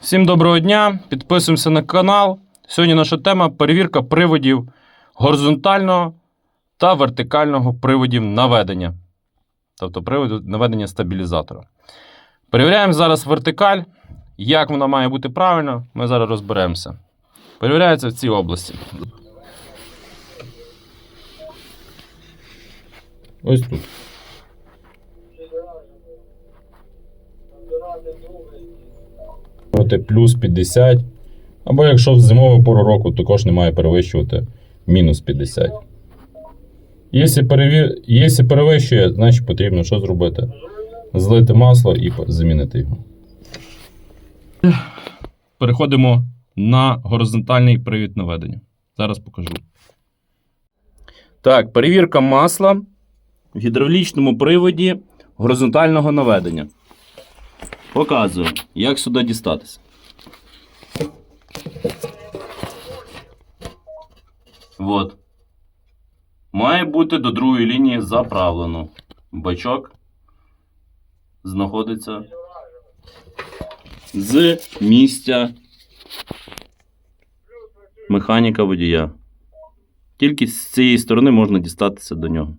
Всім доброго дня! Підписуємося на канал. Сьогодні наша тема перевірка приводів горизонтального та вертикального приводів наведення. Тобто приводу наведення стабілізатора. Перевіряємо зараз вертикаль. Як вона має бути правильно, ми зараз розберемося. Перевіряється в цій області. Ось тут. Перевищувати плюс 50. Або якщо в зимову пору року, також не має перевищувати мінус 50. Якщо, перевір... Якщо перевищує, значить потрібно що зробити? Злити масло і замінити його. Переходимо на горизонтальний привід наведення. Зараз покажу. Так, перевірка масла в гідравлічному приводі горизонтального наведення. Показую, як сюди дістатися. От. Має бути до другої лінії заправлено. Бачок знаходиться з місця механіка водія. Тільки з цієї сторони можна дістатися до нього.